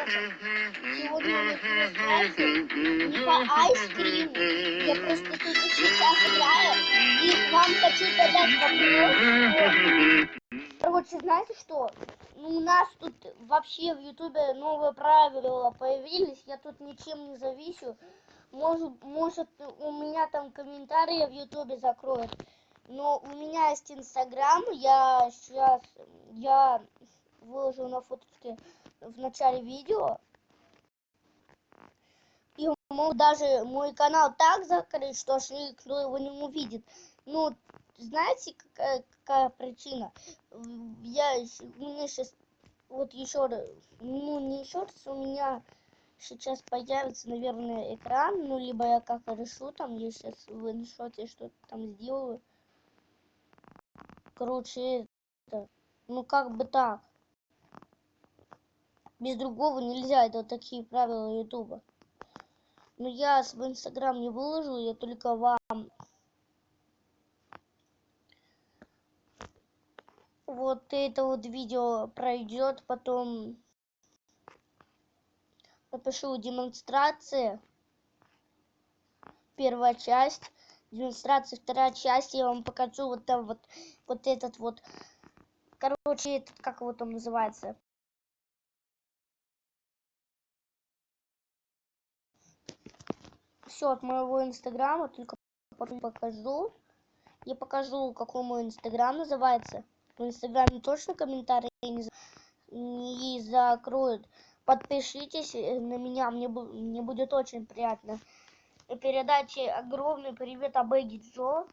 короче, сегодня мы не по айскриму. Я просто тут сейчас играю и вам хочу задать вопрос. Короче, знаете что? Ну, у нас тут вообще в Ютубе новые правила появились. Я тут ничем не зависю. Может, может у меня там комментарии в Ютубе закроют. Но у меня есть Инстаграм. Я сейчас я выложил на фоточке в начале видео. И могу даже мой канал так закрыть, что аж никто его не увидит. Ну, знаете, какая, какая причина? Я, у меня сейчас, вот еще раз, ну, не еще раз, у меня сейчас появится, наверное, экран, ну, либо я как решу, там, я сейчас в иншоте что-то там сделаю. Короче, это, ну, как бы так без другого нельзя это такие правила ютуба. Но я свой инстаграм не выложу я только вам. Вот это вот видео пройдет потом напишу демонстрация первая часть демонстрация вторая часть я вам покажу вот там вот вот этот вот. Короче этот как его там называется все от моего инстаграма, только потом покажу. Я покажу, какой мой инстаграм называется. В инстаграме точно комментарии не, не закроют. Подпишитесь э, на меня, мне, мне будет очень приятно. И передайте огромный привет Абеги Джо.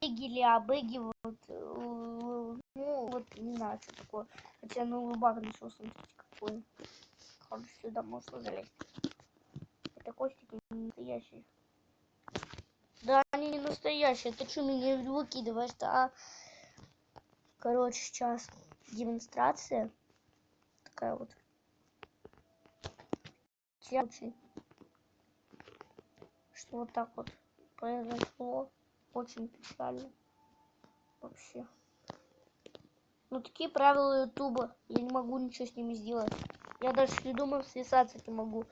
Абеги или Абеги, вот, э, ну, вот, не знаю, что такое. Хотя новый баг начал смотреть какой. Короче, сюда можно залезть. Это костик не настоящий. Да, они не настоящие. Ты что, меня выкидываешь-то, а? Короче, сейчас демонстрация. Такая вот. Очень. Что вот так вот произошло. Очень печально. Вообще. Ну, такие правила Ютуба. Я не могу ничего с ними сделать. Я даже не думаю связаться не могу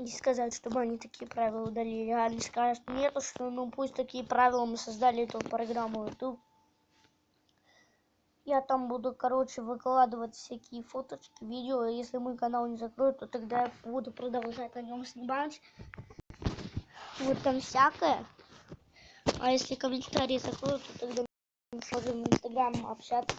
не сказать, чтобы они такие правила удалили. А они скажут, нету, что ну пусть такие правила мы создали эту программу YouTube. Я там буду, короче, выкладывать всякие фоточки, видео. Если мой канал не закроют, то тогда я буду продолжать на нем снимать. Вот там всякое. А если комментарии закроют, то тогда мы сможем в Инстаграм общаться.